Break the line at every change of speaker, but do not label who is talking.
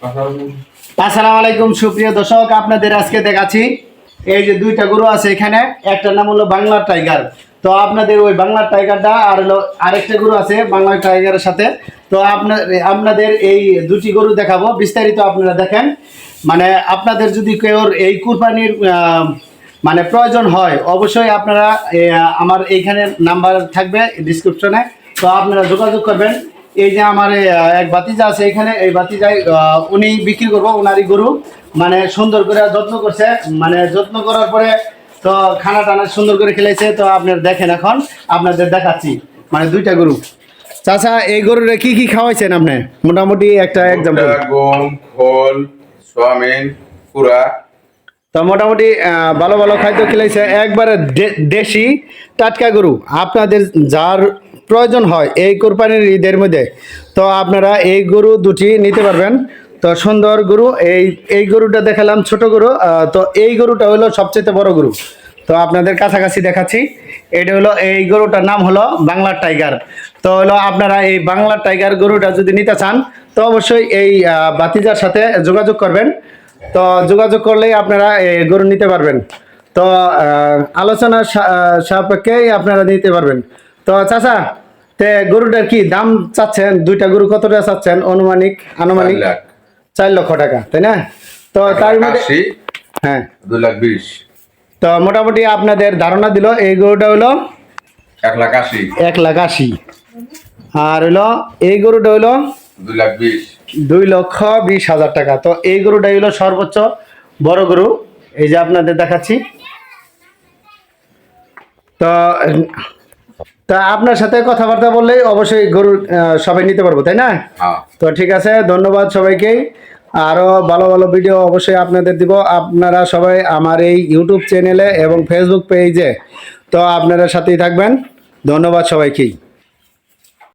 আসসালামু আলাইকুম, সুপ্রিয় দর্শক, আপনাদের আজকে দেখাচ্ছি এই যে দুইটা গরু আছে এখানে, একটার নাম হলো বাংলার টাইগার। তো আপনাদের ওই বাংলার টাইগারটা আর হলো আরেকটা গরু আছে বাংলার টাইগারের সাথে। তো আপনার, আপনাদের এই দুটি গরু দেখাবো, বিস্তারিত আপনারা দেখেন। মানে আপনাদের যদি কেউ এই কুরবানির মানে প্রয়োজন হয়, অবশ্যই আপনারা আমার এইখানে নাম্বার থাকবে ডিসক্রিপশনে তো আপনারা যোগাযোগ করবেন। এই যে আমার এক বাতিজা আছে এখানে এই বাতিজাই উনি বিক্রি করব ওনারই গরু। মানে সুন্দর করে যত্ন করছে মানে যত্ন করার পরে তো খানা টানা সুন্দর করে খেলেছে তো আপনার দেখেন এখন আপনাদের দেখাচ্ছি। মানে দুইটা গরু। চাচা এই গরুরে কি কি খাওয়াইছেন আপনি? মোটামুটি একটা এক্সাম্পল
গম খোল সোয়াবিন পুরা
তো মোটামুটি ভালো ভালো খাদ্য খেলেছে। একবারে দেশি টাটকা গরু। আপনাদের যার প্রয়োজন হয় এই কোরবানির ঈদের মধ্যে। তো আপনারা এই গরু দুটি নিতে পারবেন। তো সুন্দর গরু, এই এই গরুটা দেখালাম ছোট গরু তো এই গরুটা হলো সবচেয়ে বড় গরু। তো আপনাদের কাছাকাছি দেখাচ্ছি। এটা হলো, এই গরুটার নাম হলো বাংলার টাইগার। তো হলো আপনারা এই বাংলার টাইগার গরুটা যদি নিতে চান, তো অবশ্যই এই বাতিজার সাথে যোগাযোগ করবেন। তো যোগাযোগ করলেই আপনারা এই গরু নিতে পারবেন। তো আলোচনার সাপেক্ষেই আপনারা নিতে পারবেন। তো চাচা তে গরুটার কি দাম চাচ্ছেন? দুইটা গরু কত টাকা চাচ্ছেন? অনুমানিক আনুমানিক?
চার
লক্ষ টাকা তাই না? তো তার মধ্যে হ্যাঁ।
দুই লাখ বিশ।
তো মোটামুটি আপনাদের ধারণা দিল এই গরুটা হলো
এক লাখ আশি।
এক লাখ আশি। আর হইল এই গরুটা হইল
দুই লাখ বিশ।
দুই লক্ষ বিশ হাজার টাকা। তো এই গরুটা হইল সর্বোচ্চ বড় গরু। এই যে আপনাদের দেখাচ্ছি। তো তা আপনার সাথে কথাবার্তা বললেই অবশ্যই গরু সবাই নিতে পারব তাই না?
হ্যাঁ।
তো ঠিক আছে ধন্যবাদ সবাইকেই আরও ভালো ভালো ভিডিও অবশ্যই আপনাদের দিব। আপনারা সবাই আমার এই ইউটিউব চ্যানেলে এবং ফেসবুক পেজে তো আপনারা সাথেই থাকবেন। ধন্যবাদ সবাইকেই।